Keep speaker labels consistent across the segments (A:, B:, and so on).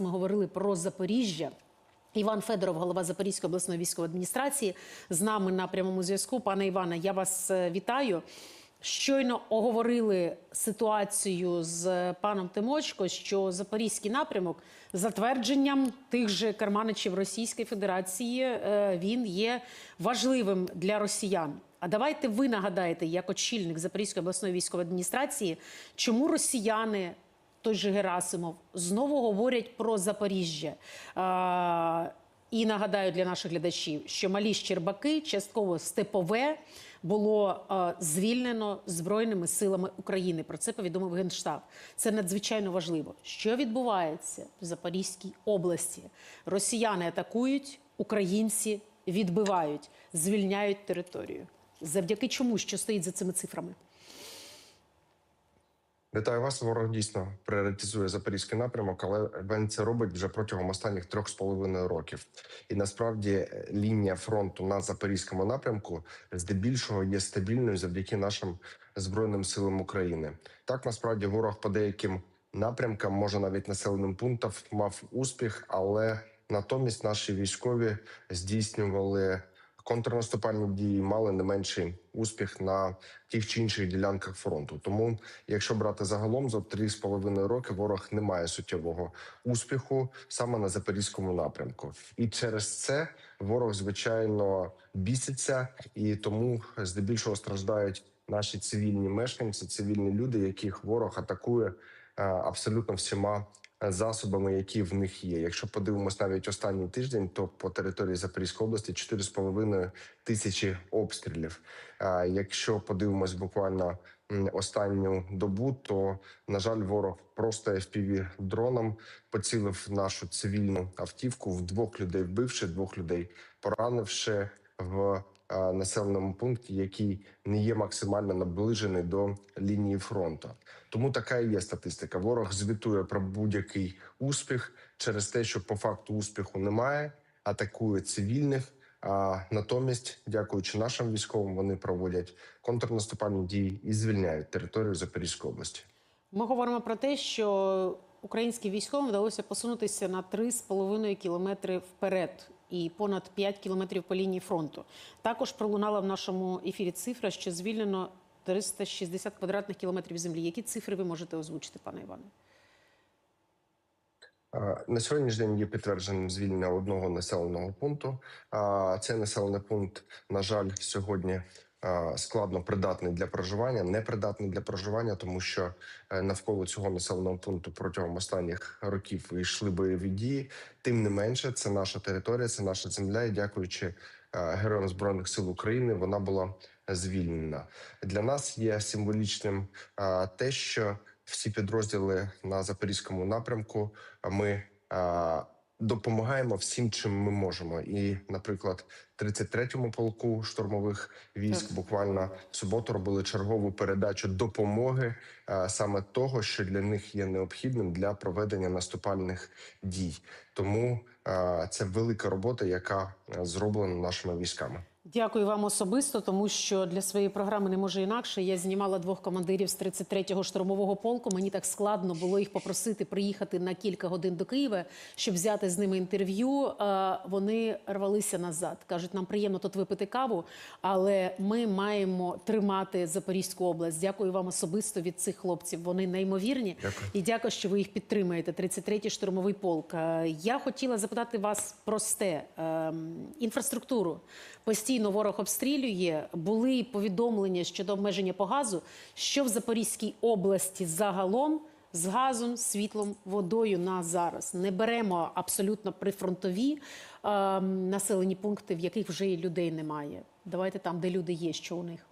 A: ми говорили про Запоріжжя. Іван Федоров, голова Запорізької обласної військової адміністрації, з нами на прямому зв'язку. Пане Іване, я вас е, вітаю. Щойно оговорили ситуацію з паном Тимочко, що запорізький напрямок, за твердженням тих же карманичів Російської Федерації, е, він є важливим для росіян. А давайте ви нагадаєте, як очільник Запорізької обласної військової адміністрації, чому росіяни той же Герасимов знову говорять про Запоріжжя. І нагадаю для наших глядачів, що малі Щербаки, частково степове, було звільнено Збройними силами України. Про це повідомив Генштаб. Це надзвичайно важливо. Що відбувається в Запорізькій області? Росіяни атакують, українці відбивають, звільняють територію. Завдяки чому що стоїть за цими цифрами?
B: Вітаю вас. Ворог дійсно пріоритизує запорізький напрямок, але він це робить вже протягом останніх трьох з половиною років. І насправді е, лінія фронту на запорізькому напрямку здебільшого є стабільною завдяки нашим збройним силам України. Так насправді ворог по деяким напрямкам, може навіть населеним пунктам, мав успіх, але натомість наші військові здійснювали контрнаступальні дії мали не менший успіх на тих чи інших ділянках фронту. Тому, якщо брати загалом за три з половиною роки, ворог не має суттєвого успіху саме на запорізькому напрямку, і через це ворог звичайно біситься, і тому здебільшого страждають наші цивільні мешканці, цивільні люди, яких ворог атакує е, абсолютно всіма засобами, які в них є. Якщо подивимось навіть останній тиждень, то по території Запорізької області 4,5 тисячі обстрілів. Якщо подивимось буквально останню добу, то на жаль, ворог просто fpv дроном поцілив нашу цивільну автівку в двох людей, вбивши двох людей, поранивши в е, населеному пункті, який не є максимально наближений до лінії фронту. Тому така і є статистика. Ворог звітує про будь-який успіх через те, що по факту успіху немає, атакує цивільних. А натомість, дякуючи нашим військовим, вони проводять контрнаступальні дії і звільняють територію Запорізької області.
A: Ми говоримо про те, що українським військовим вдалося посунутися на 3,5 кілометри вперед і понад 5 кілометрів по лінії фронту. Також пролунала в нашому ефірі цифра, що звільнено 360 квадратних кілометрів землі. Які цифри ви можете озвучити, пане Іване?
B: На сьогоднішній день є підтвердженим звільнення одного населеного пункту. А Цей населений пункт, на жаль, сьогодні складно придатний для проживання, непридатний для проживання, тому що е, навколо цього населеного пункту протягом останніх років йшли бойові дії. Тим не менше, це наша територія, це наша земля. І дякуючи е, героям збройних сил України, вона була звільнена. Для нас є символічним те, що всі підрозділи на запорізькому напрямку. Ми допомагаємо всім, чим ми можемо. І, наприклад, 33-му полку штурмових військ
A: Так.
B: буквально в суботу робили чергову передачу допомоги а, саме того, що для них є необхідним для проведення наступальних дій. Тому а, це велика робота, яка зроблена нашими військами.
A: Дякую вам особисто, тому що для своєї програми не може інакше. Я знімала двох командирів з 33-го штурмового полку. Мені так складно було їх попросити приїхати на кілька годин до Києва, щоб взяти з ними інтерв'ю. Е, Вони рвалися назад. кажуть, нам приємно тут випити каву, але ми маємо тримати Запорізьку область. Дякую вам особисто від цих хлопців. Вони неймовірні.
B: Дякую.
A: І дякую, що ви їх підтримуєте. 33-й штурмовий полк. Е, Я хотіла запитати вас просте ем, інфраструктуру. Постійно ворог обстрілює. Були повідомлення щодо обмеження по газу. Що в Запорізькій області загалом з газом, світлом, водою на зараз не беремо абсолютно прифронтові е, населені пункти, в яких вже і людей немає. Давайте там, де люди є, що у них.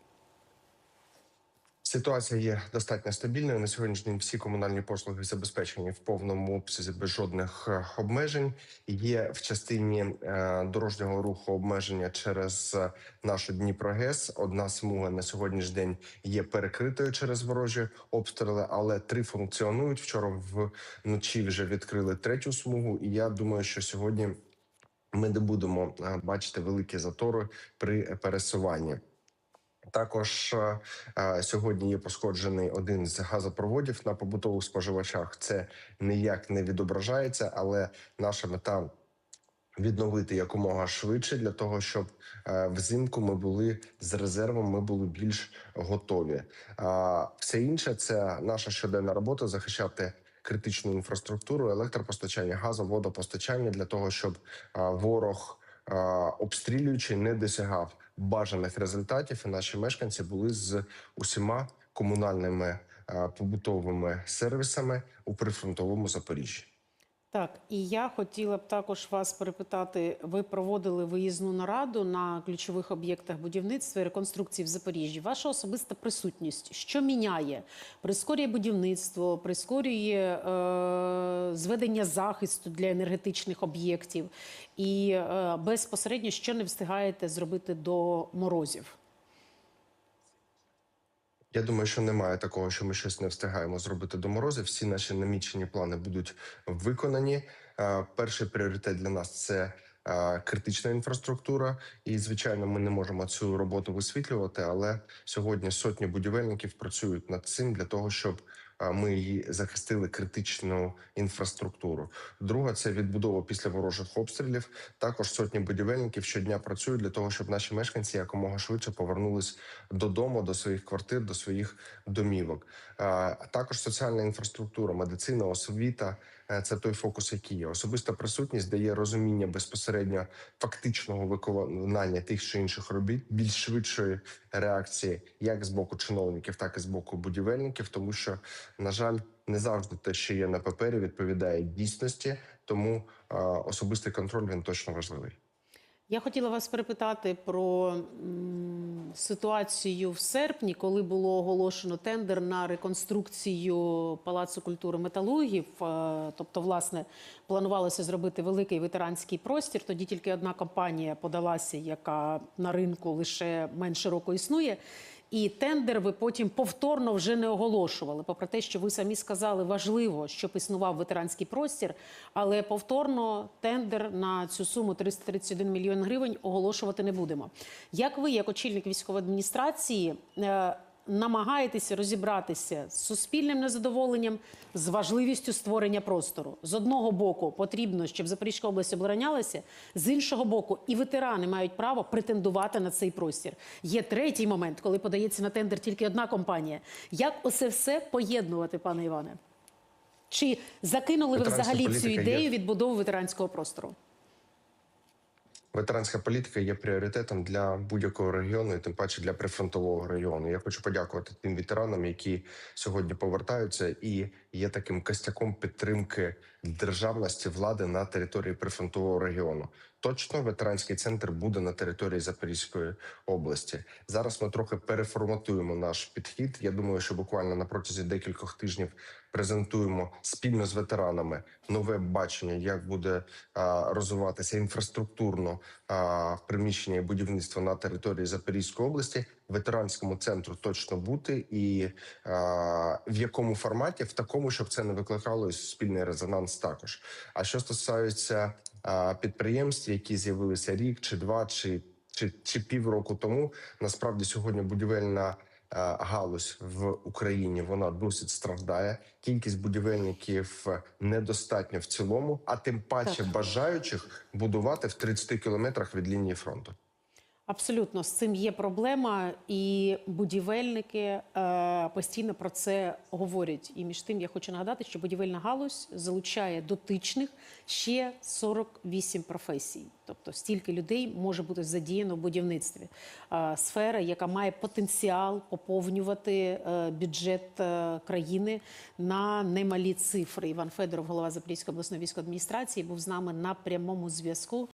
B: Ситуація є достатньо стабільною. На сьогоднішній день всі комунальні послуги забезпечені в повному обсязі без жодних е, обмежень. Є в частині е, дорожнього руху обмеження через е, нашу Дніпрогес. Одна смуга на сьогоднішній день є перекритою через ворожі обстріли, але три функціонують. Вчора вночі вже відкрили третю смугу, і я думаю, що сьогодні ми не будемо бачити великі затори при пересуванні. Також е, е, сьогодні є пошкоджений один з газопроводів на побутових споживачах. Це ніяк не відображається, але наша мета відновити якомога швидше для того, щоб е, взимку ми були з резервом, ми були більш готові. А все інше це наша щоденна робота захищати. Критичну інфраструктуру, електропостачання, газу, водопостачання для того, щоб ворог обстрілюючи не досягав бажаних результатів, і наші мешканці були з усіма комунальними е, побутовими сервісами у прифронтовому Запоріжжі.
A: Так, і я хотіла б також вас перепитати: ви проводили виїзну нараду на ключових об'єктах будівництва і реконструкції в Запоріжжі. Ваша особиста присутність, що міняє? Прискорює будівництво, прискорює е, зведення захисту для енергетичних об'єктів, і е, безпосередньо що не встигаєте зробити до морозів?
B: Я думаю, що немає такого, що ми щось не встигаємо зробити до морозів. Всі наші намічені плани будуть виконані. Е, Перший пріоритет для нас це е, критична інфраструктура, і звичайно, ми не можемо цю роботу висвітлювати. Але сьогодні сотні будівельників працюють над цим для того, щоб ми її захистили критичну інфраструктуру. Друга це відбудова після ворожих обстрілів. Також сотні будівельників щодня працюють для того, щоб наші мешканці якомога швидше повернулись додому, до своїх квартир, до своїх домівок. Також соціальна інфраструктура, медицина, освіта е, це той фокус, який є. Особиста присутність дає розуміння безпосередньо фактичного виконання тих чи інших робіт, більш швидшої реакції, як з боку чиновників, так і з боку будівельників, тому що на жаль. Не завжди те, що є на папері, відповідає дійсності, тому особистий контроль він точно важливий.
A: Я хотіла вас перепитати про ситуацію в серпні, коли було оголошено тендер на реконструкцію Палацу культури металургів. Тобто, власне, планувалося зробити великий ветеранський простір. Тоді тільки одна компанія подалася, яка на ринку лише менше року існує. І тендер ви потім повторно вже не оголошували. Попри те, що ви самі сказали, важливо, щоб існував ветеранський простір, але повторно тендер на цю суму 331 мільйон гривень оголошувати не будемо. Як ви, як очільник військової адміністрації, е, намагаєтеся розібратися з суспільним незадоволенням, з важливістю створення простору. З одного боку потрібно, щоб Запорізька область оборонялася, з іншого боку, і ветерани мають право претендувати на цей простір. Є третій момент, коли подається на тендер тільки одна компанія. Як оце все поєднувати, пане Іване? Чи закинули ви взагалі цю ідею
B: є.
A: відбудови ветеранського простору?
B: Ветеранська політика є пріоритетом для будь-якого регіону, і тим паче для прифронтового регіону. Я хочу подякувати тим ветеранам, які сьогодні повертаються, і є таким костяком підтримки державності влади на території прифронтового регіону. Точно ветеранський центр буде на території Запорізької області. Зараз ми трохи переформатуємо наш підхід. Я думаю, що буквально на протязі декількох тижнів презентуємо спільно з ветеранами нове бачення, як буде а, розвиватися інфраструктурно а, приміщення і будівництво на території Запорізької області. Ветеранському центру точно бути, і а, в якому форматі, в такому, щоб це не викликало і суспільний резонанс. Також. А що стосується підприємств, які з'явилися рік чи два, чи чи, чи півроку тому, насправді сьогодні будівельна е, галузь в Україні вона досить страждає. Кількість будівельників недостатньо в цілому, а тим паче бажаючих будувати в 30 кілометрах від лінії фронту.
A: Абсолютно з цим є проблема, і будівельники е, постійно про це говорять. І між тим я хочу нагадати, що будівельна галузь залучає дотичних ще 48 професій. Тобто стільки людей може бути задіяно в будівництві. Е, сфера, яка має потенціал поповнювати е, бюджет е, країни на немалі цифри. Іван Федоров, голова Запорізької обласної військової адміністрації, був з нами на прямому зв'язку.